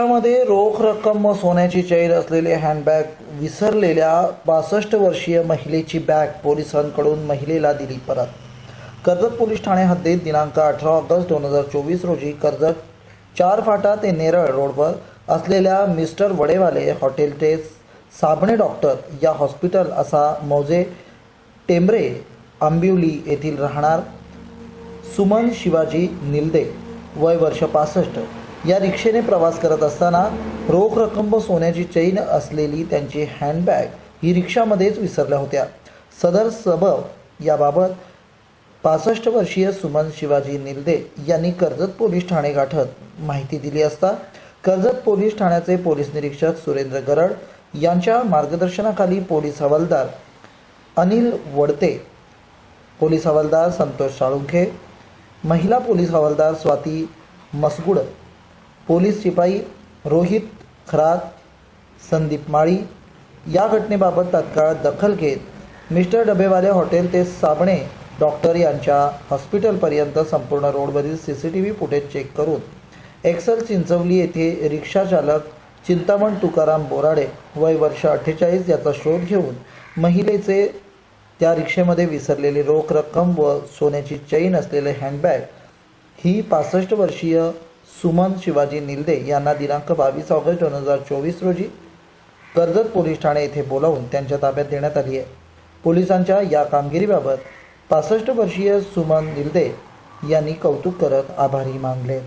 त्यामध्ये रोख रक्कम व सोन्याची चैन असलेले हँडबॅग विसरलेल्या बासष्ट वर्षीय महिलेची बॅग पोलिसांकडून महिलेला दिली परत. कर्जत पोलीस ठाणे हद्दीत दिनांक अठरा ऑगस्ट दोन हजार चोवीस रोजी कर्जत चार फाटा ते नेरळ रोडवर असलेल्या मिस्टर वडेवाले हॉटेल ते साबणे डॉक्टर या हॉस्पिटल असा मौजे टेंबरे आंबिवली येथील राहणार सुमन शिवाजी निलदे वय वर्ष पासष्ट. या रिक्षेने प्रवास करत असताना रोख रक्कम व सोन्याची चैन असलेली त्यांची हँडबॅग ही रिक्षामध्येच विसरल्या होत्या. सदर सबब याबाबत पासष्ट वर्षीय सुमन शिवाजी निलदे यांनी कर्जत पोलीस ठाणे गाठत माहिती दिली असता कर्जत पोलीस ठाण्याचे पोलीस निरीक्षक सुरेंद्र गरड यांच्या मार्गदर्शनाखाली पोलीस हवालदार अनिल वडते पोलीस हवालदार संतोष साळुंखे महिला पोलीस हवालदार स्वाती मसगुड पोलीस शिपाई रोहित खरात संदीप माळी या घटनेबाबत तात्काळ दखल घेत मिस्टर डबेवाले हॉटेल ते साबणे डॉक्टर यांच्या हॉस्पिटलपर्यंत संपूर्ण रोडवरील C C T V footage check करून एक्सल चिंचवली येथे रिक्षाचालक चिंतामण तुकाराम बोराडे वय वर्ष अठ्ठेचाळीस याचा शोध घेऊन महिलेचे त्या रिक्षेमध्ये विसरलेली रोख रक्कम व सोन्याची चैन असलेले हँडबॅग ही पासष्ट वर्षीय सुमन शिवाजी निलदे यांना दिनांक बावीस ऑगस्ट दोन हजार चोवीस रोजी कर्जत पोलीस ठाणे येथे बोलावून त्यांच्या ताब्यात देण्यात आली आहे. पोलिसांच्या या कामगिरीबाबत पासष्ट वर्षीय सुमन निलदे यांनी कौतुक करत आभारी मानले.